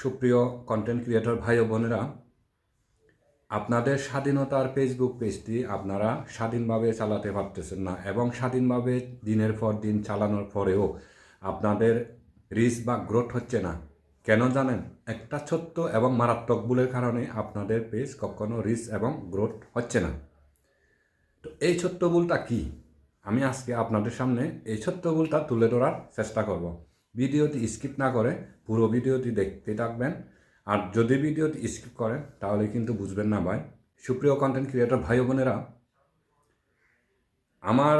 সুপ্রিয় content creator ভাই ও বোনেরা, আপনাদের স্বাধীনতার ফেসবুক পেজটি আপনারা স্বাধীনভাবে চালাতে পারতেছেন না এবং স্বাধীনভাবে দিনের পর দিন চালানোর পরেও আপনাদের রিচ বা গ্রোথ হচ্ছে না। কেন জানেন? একটা ছোট্ট এবং মারাত্মক ভুলের কারণে আপনাদের পেজ কখনো রিচ এবং গ্রোথ হচ্ছে না। তো এই ছোট্ট ভুলটা কি? আমি আজকে আপনাদের সামনে এই ছোট্ট ভুলটা তুলে ধরার চেষ্টা করব। ভিডিওটি স্কিপ না করে পুরো ভিডিওটি দেখতে থাকবেন। আর যদি ভিডিওটি স্কিপ করেন, তাহলে কিন্তু বুঝবেন না ভাই। সুপ্রিয় কন্টেন্ট ক্রিয়েটর ভাই বোনেরা, আমার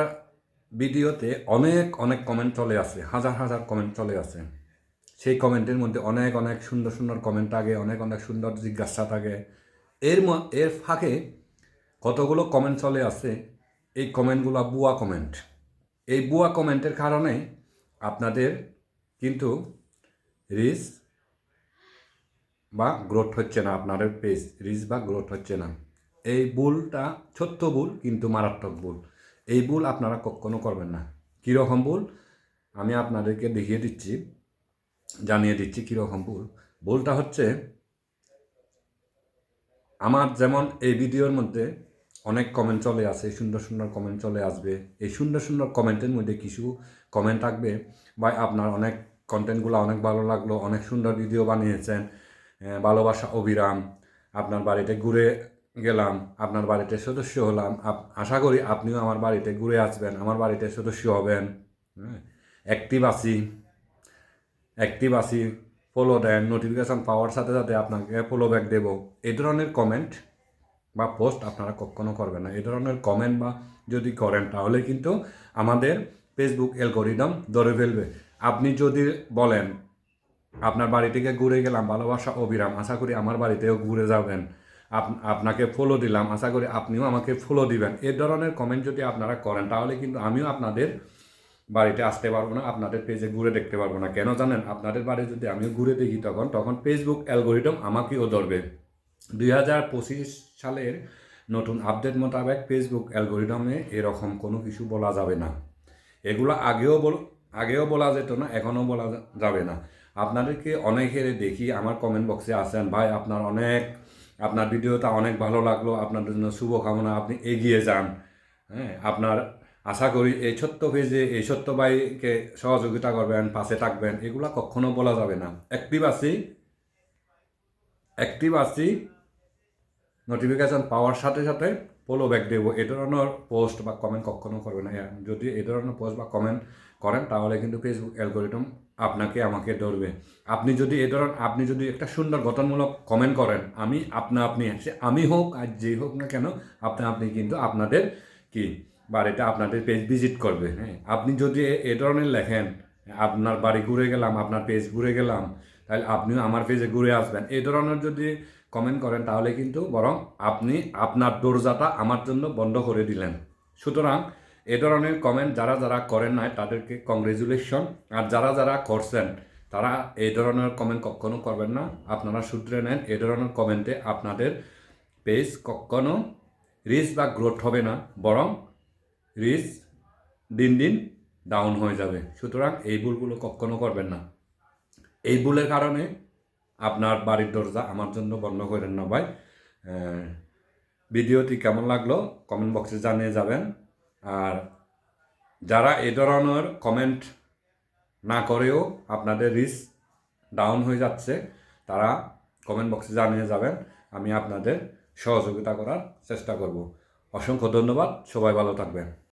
ভিডিওতে অনেক অনেক কমেন্ট চলে আসে, হাজার হাজার কমেন্ট চলে আসে। সেই কমেন্টের মধ্যে অনেক অনেক সুন্দর সুন্দর কমেন্ট থাকে, অনেক অনেক সুন্দর জিজ্ঞাসা থাকে। এর এর ফাঁকে কতগুলো কমেন্ট চলে আসে, এই কমেন্টগুলো বুয়া কমেন্ট এই বুয়া কমেন্টের কারণে আপনাদের কিন্তু রিস বা গ্রোথ হচ্ছে না আপনাদের পেজ রিচ বা গ্রোথ হচ্ছে না। এই ভুলটা ছোট্ট ভুল কিন্তু মারাত্মক ভুল এই ভুল আপনারা কখনো করবেন না। কীরকম ভুল আমি আপনাদেরকে দেখিয়ে দিচ্ছি, জানিয়ে দিচ্ছি কীরকম ভুল ভুলটা হচ্ছে, আমার যেমন এই ভিডিওর মধ্যে অনেক কমেন্ট চলে আসে সুন্দর সুন্দর কমেন্ট চলে আসবে। এই সুন্দর সুন্দর কমেন্টের মধ্যে কিছু কমেন্ট থাকবে, বা আপনার অনেক কন্টেন্টগুলো অনেক ভালো লাগল, অনেক সুন্দর ভিডিও বানিয়েছেন ভালোবাসা অবিরাম। আপনার বাড়িতে ঘুরে গেলাম, আপনার বাড়িতে সদস্য হলাম আশা করি আপনিও আমার বাড়িতে ঘুরে আসবেন, আমার বাড়িতে সদস্য হবেন অ্যাক্টিভ আছি অ্যাক্টিভ আছি ফলো দেন নোটিফিকেশান পাওয়ার সাথে সাথে আপনাকে ফলো ব্যাক দেব। এই ধরনের কমেন্ট বা পোস্ট আপনারা কখনো করবেন না। এই ধরনের কমেন্ট বা যদি করেন, তাহলে কিন্তু আমাদের ফেসবুক অ্যালগোরিদম ধরে ফেলবে। আপনি যদি বলেন, আপনার বাড়ি থেকে ঘুরে গেলাম, ভালোবাসা, অবিরাম, আশা করি আমার বাড়িতেও ঘুরে যাবেন। আপ- আপনাকে ফলো দিলাম, আশা করি আপনিও আমাকে ফলো দিবেন। এ ধরনের কমেন্ট যদি আপনারা করেন, তাহলে কিন্তু আমিও আপনাদের বাড়িতে আসতে পারব না, আপনাদের পেজে ঘুরে দেখতে পারব না। কেন জানেন? আপনাদের বাড়ি যদি আমিও ঘুরে দেখি তখন তখন ফেসবুক অ্যালগোরিদম আমাকেও ধরবে। দুই হাজার পঁচিশ সালের নতুন আপডেট মোতাবেক ফেসবুক অ্যালগোরিদমে এরকম কোনো কিছু বলা যাবে না। এগুলো আগেও বল আগেও বলা যেত না, এখনও বলা যাবে না। আপনাদেরকে অনেকের দেখি আমার কমেন্ট বক্সে আসেন ভাই, আপনার অনেক, আপনার ভিডিওটা অনেক ভালো লাগল আপনাদের জন্য শুভকামনা, আপনি এগিয়ে যান। হ্যাঁ আপনার আশা করি এই ছোট্ট পেজে এই ছোট্ট ভাইকে সহযোগিতা করবেন, পাশে থাকবেন, এগুলা কখনো বলা যাবে না। অ্যাক্টিভ আছি অ্যাক্টিভ আছি। নোটিফিকেশন পাওয়ার সাথে সাথে ফলো ব্যাক দেবো। এ ধরনের পোস্ট বা কমেন্ট কখনো করবে না। যদি এই ধরনের পোস্ট বা কমেন্ট করেন, তাহলে কিন্তু ফেসবুক অ্যালগোরিদম আপনাকে আমাকে ধরবে। আপনি যদি এ ধরনের আপনি যদি একটা সুন্দর গঠনমূলক কমেন্ট করেন, আমি আপনা আপনি সে আমি হোক আর যেই হোক না কেন, আপনা আপনি কিন্তু আপনাদের কি বাড়িতে আপনাদের পেজ ভিজিট করবে হ্যাঁ? আপনি যদি এ ধরনের লেখেন, আপনার বাড়ি ঘুরে গেলাম, আপনার পেজ ঘুরে গেলাম, তাহলে আপনিও আমার পেজে ঘুরে আসবেন। এই ধরনের যদি কমেন্ট করেন, তাহলে কিন্তু বরং আপনি আপনার দরজাটা আমার জন্য বন্ধ করে দিলেন। সুতরাং এ ধরনের কমেন্ট যারা যারা করেন নাই, তাদেরকে কংগ্রেচুলেশন আর যারা যারা করছেন, তারা এই ধরনের কমেন্ট কখনো করবেন না। আপনারা সূত্রে নেন এই ধরনের কমেন্টে আপনাদের পেজ কখনো রিচ বা গ্রোথ হবে না, বরং রিচ দিন দিন ডাউন হয়ে যাবে। সুতরাং এই ভুলগুলো কখনো করবেন না। এই ভুলের কারণে আপনার বাড়ির দরজা আমার জন্য বন্ধ করেন না ভাই। ভিডিওটি কেমন লাগল? কমেন্ট বক্সে জানিয়ে যাবেন। আর যারা এ ধরনের কমেন্ট না করেও আপনাদের রিস ডাউন হয়ে যাচ্ছে, তারা কমেন্ট বক্সে জানিয়ে যাবেন, আমি আপনাদের সহযোগিতা করার চেষ্টা করব। অসংখ্য ধন্যবাদ, সবাই ভালো থাকবেন।